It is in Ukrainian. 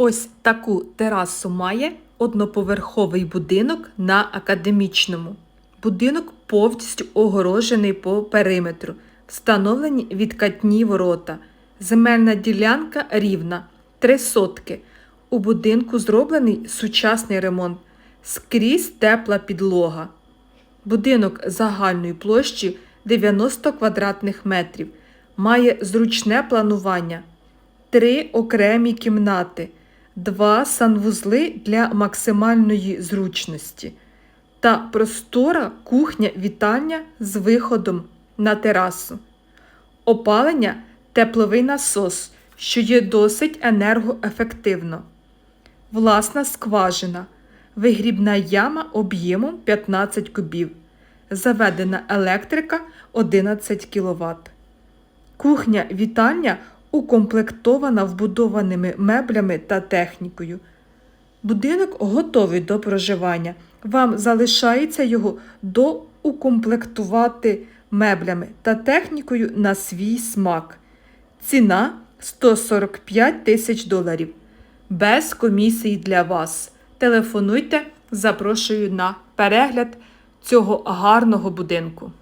Ось таку терасу має одноповерховий будинок на академічному. Будинок повністю огорожений по периметру, встановлені відкатні ворота. Земельна ділянка рівна, три сотки. У будинку зроблений сучасний ремонт, скрізь тепла підлога. Будинок загальною площею 90 квадратних метрів. Має зручне планування, три окремі кімнати, два санвузли для максимальної зручності та простора кухня-вітальня з виходом на терасу. Опалення тепловий насос, що є досить енергоефективно. Власна скважина, вигрібна яма об'ємом 15 кубів. Заведена електрика 11 кВт. Кухня вітальня укомплектована вбудованими меблями та технікою. Будинок готовий до проживання. Вам залишається його доукомплектувати меблями та технікою на свій смак. Ціна 145 тисяч доларів. Без комісії для вас. Телефонуйте, запрошую на перегляд цього гарного будинку.